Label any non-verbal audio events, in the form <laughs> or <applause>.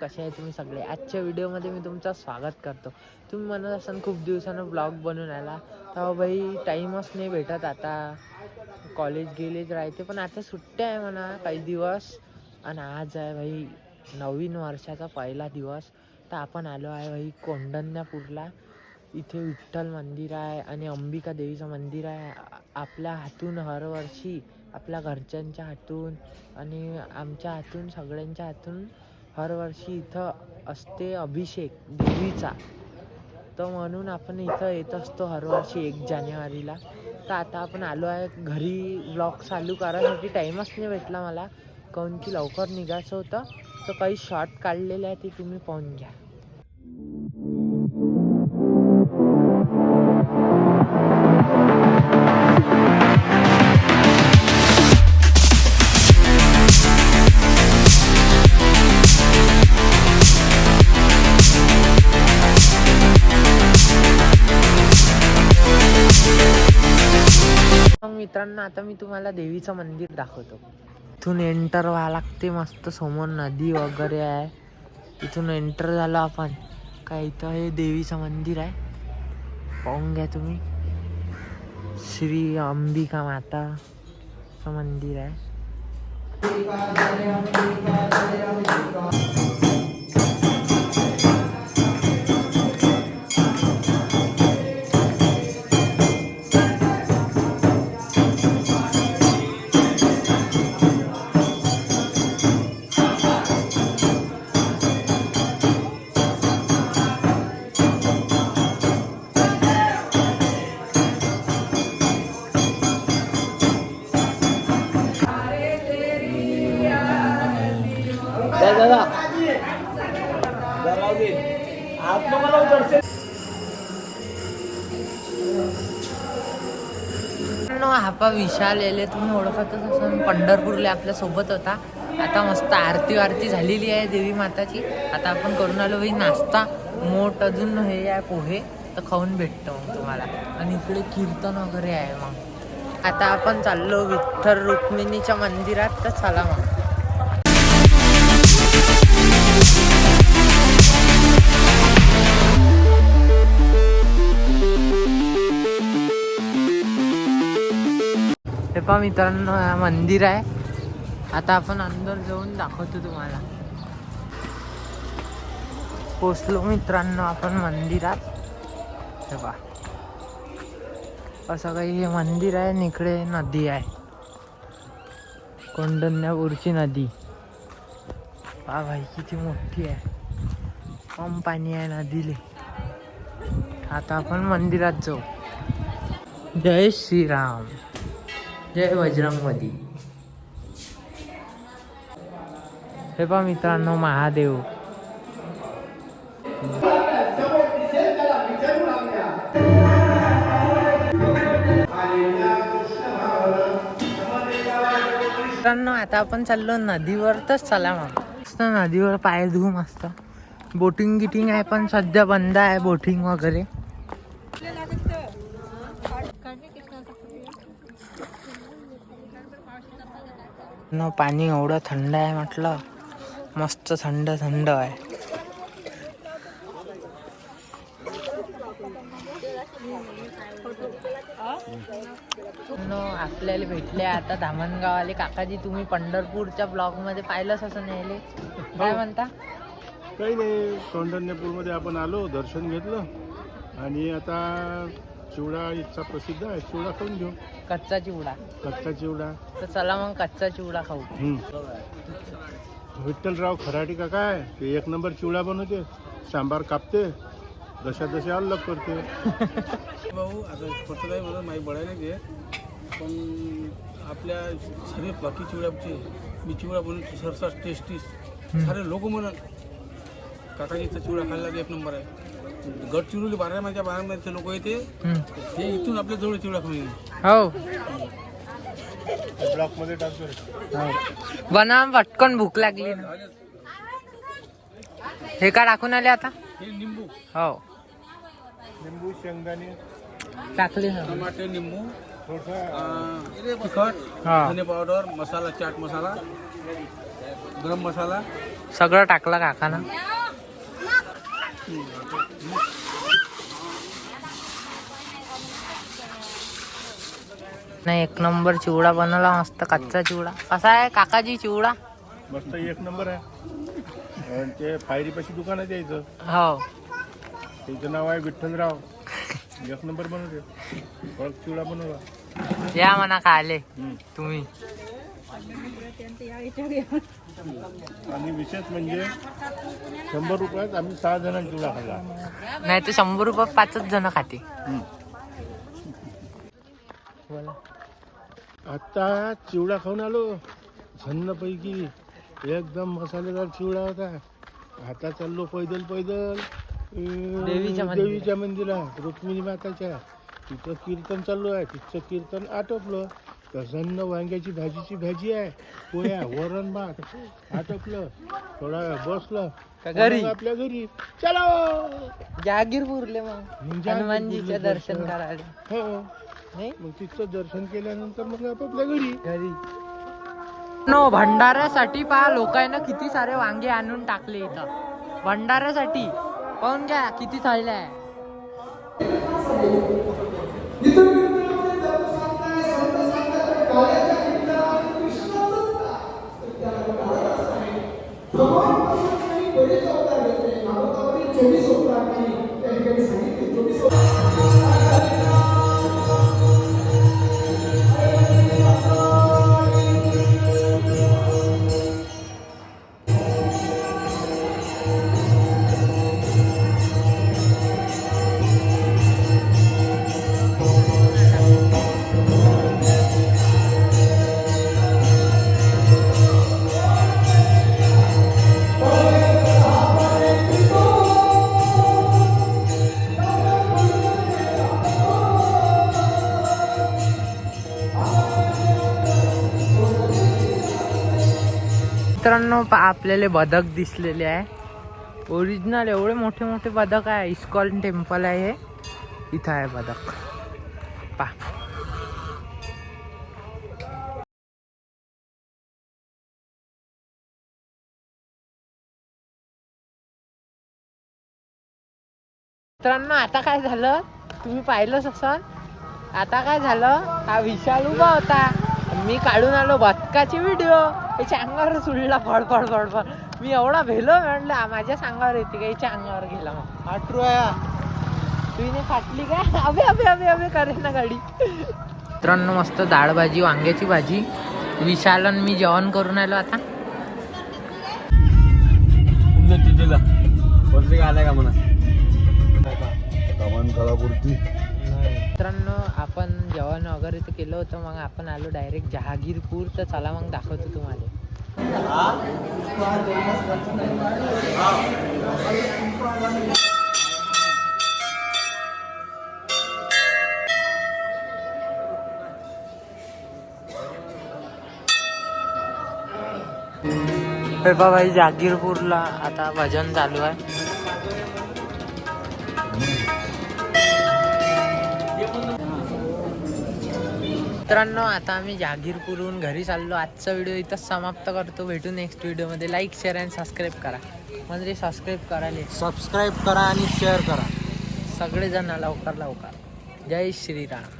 कसे आहे तुम्ही सगळे? आजच्या व्हिडिओमध्ये मी तुमचं स्वागत करतो. तुम्ही म्हणत असाल खूप दिवसानं ब्लॉग बनवून आला. तेव्हा भाई टाईमच नाही भेटत आता. कॉलेज गेलेच राहते पण आता सुट्ट्या आहे म्हणा काही दिवस. आणि आज आहे भाई नवीन वर्षाचा पहिला दिवस. तर आपण आलो आहे भाई कोंडण्यापूरला इथे विठ्ठल मंदिर आहे आणि अंबिका देवीचं मंदिर आहे. आपल्या हातून हरवर्षी आपल्या घरच्यांच्या हातून आणि आमच्या हातून सगळ्यांच्या हातून हरवर्षी इथं असते अभिषेक देवीचा. तर म्हणून आपण इथं येत असतो हरवर्षी एक जानेवारीला. तर आता आपण आलो आहे घरी ब्लॉग चालू करायसाठी टाईमच नाही भेटला मला. काहून की लवकर निघायचं होतं. तर काही शॉर्ट काढलेले आहे ते तुम्ही पाहून घ्या. मित्रांनो आता मी तुम्हाला देवीचं मंदिर दाखवतो. इथून एंटर व्हावं लागते मस्त समोर नदी वगैरे आहे. इथून एंटर झालो आपण. काय इथं हे देवीचं मंदिर आहे? पाहून घ्या तुम्ही. श्री अंबिका माताचं मंदिर आहे. मित्रांनो, हा विशाल येले. तुम्ही ओळखतच असून पंढरपूरला आपल्यासोबत होता. आता मस्त आरती वारती झालेली आहे देवी माताची. आता आपण करून आलो भाई नाश्ता. मोठ अजून हे आहे पोहे तर खाऊन भेटतो मग तुम्हाला. आणि इकडे कीर्तन वगैरे आहे मग. आता आपण चाललो विठ्ठल रुक्मिणीच्या मंदिरात तर चला मग. हे पहा मित्रांनो हा मंदिर आहे. आता आपण अंदर जाऊन दाखवतो तुम्हाला. पोचलो मित्रांनो आपण मंदिरात. बा असं काही हे मंदिर आहे आणि इकडे नदी आहे. कोंडण्यापूरची नदी. पा भाई किती मोठी आहे. कम पाणी आहे नदीले. आता आपण मंदिरात जाऊ. जय श्रीराम. जय बजरंगबली. हे पहा मित्रांनो महादेव. मित्रांनो आता आपण चाललो नदीवर तर चला मग. मस्त नदीवर पाय धुवू मस्त. बोटिंग गिटिंग आहे पण सध्या बंद आहे बोटिंग वगैरे. न पाणी एवढं थंड आहे म्हटलं. मस्त थंड थंड आहे. न आपल्याला भेटले आता धामणगाववाले. काकाजी तुम्ही पंढरपूरच्या ब्लॉगमध्ये पाहिलंच असं नेले काय म्हणता? काही नाही कौंडण्यपूरमध्ये आपण आलो दर्शन घेतलं. आणि आता चिवडा इथचा प्रसिद्ध आहे. चिवडा खाऊन घेऊ. कच्चा चिवडा. कच्चा चिवडा. तर चला मग कच्चा चिवडा खाऊ. विठ्ठलराव खराटी का काय? ते एक नंबर चिवडा बनवते. सांबार कापते. जशा जशा अलग करते. <laughs> भाऊ आता फक्त नाही म्हणत माही बळायला घे पण आपल्या सर्व बाकी चिवड्याचे मी चिवडा बनवून सरसा टेस्टी. सारे लोक म्हणत काकाजीचा चिवडा खायला एक नंबर आहे. गडचिरोली बारा माझ्या बारामध्ये लोक येते. ते इथून आपल्या जवळ चिवडा खाऊन येते हो ब्लॉकमध्ये टाकतो बना पटकन भूक लागली ना. हे का टाकून आले आता? हे निंबू. हो. लिंबू शेंगदाणे. टाकले ना टमाटे अं, तिखट. हा. धने पावडर मसाला चाट मसाला गरम मसाला. सगळं टाकलं काकानं नाही एक नंबर चिवडा बनवला मस्त कच्चा चिवडा. कसा आहे काकाजी चिवडा? मस्त एक नंबर आहे. ते फायरीपाशी दुकान आहे त्याचं हो. त्याचं नाव आहे विठ्ठलराव. एक नंबर बनवते. फळक चिवडा बनवला. या म्हणा का आले हम्म. तुम्ही. आणि विशेष म्हणजे शंभर रुपयात आम्ही सहा जणांनी चिवडा खाल्ला. नाही तर शंभर रुपये पाचच जण खाते. आता चिवडा खाऊन आलो. झन्नपैकी एकदम मसालेदार चिवडा होता. आता चाललो पैदल पैदल. देवीच्या मंदिरात. देवीच्या मंदिरात. रुक्मिणी माताच्या. तिथं कीर्तन चालू आहे. तिथचं कीर्तन आटोपलं. झन्न वांग्याची भाजीची भाजी आहे. पोया वरण भात. आटोपलं थोडा वेळ बसलं. का घरी? मग आपल्या घरी. चलो! जहागीरपूरले मग. मग हनुमानजीचे जहागीरपूरले दर्शन दर्शन. करायला. हो. नाही? मग तिथचं दर्शन केल्यानंतर मग आपापल्या घरी. घरी. नो भंडाऱ्यासाठी पहा लोकांना किती सारे वांगे आणून टाकले इथं. भंडाऱ्यासाठी. पाहून घ्या किती चालले आहे. मित्रांनो आपल्याला बदक दिसलेले आहे. ओरिजिनल एवढे मोठे मोठे बदक आहे. इस्कॉन टेम्पल आहे हे. इथं आहे बदक. पहा मित्रांनो आता काय झालं? तुम्ही पाहिलंच असाल. आता काय झालं? हा विशाल उभा होता. मी काढून आलो बदकाची व्हिडिओ याच्या अंगावर सुडला फड फड फड फड मी एवढा भेलो म्हणलं माझ्या अंगावर येते का? याच्या अंगावर गेला मग. आठरू तुझी फाटली काय अबे अबे अबे अबे करे ना गाडी. मित्रांनो मस्त डाळ भाजी वांग्याची भाजी. विशाल आणि मी जेवण करून आलो आता. तिथेला. पत्रिका आल्या का म्हणा? मित्रांनो आपण जेवण वगैरे तर केलं होतं मग आपण आलो डायरेक्ट जहागीरपूर. तर चला मग दाखवतो तुम्हाला. बाबा बघा भाई जहागीरपूरला आता भजन चालू आहे. मित्रांनो आता आम्ही जहागीरपूरहून घरी चाललो. आजचा व्हिडिओ इथंच समाप्त करतो. भेटू नेक्स्ट व्हिडिओमध्ये. लाईक शेअर आणि सबस्क्राईब करा. म्हणजे सबस्क्राईब करायला सबस्क्राईब करा आणि शेअर करा. सगळेजण लवकर लवकर. जय श्रीराम.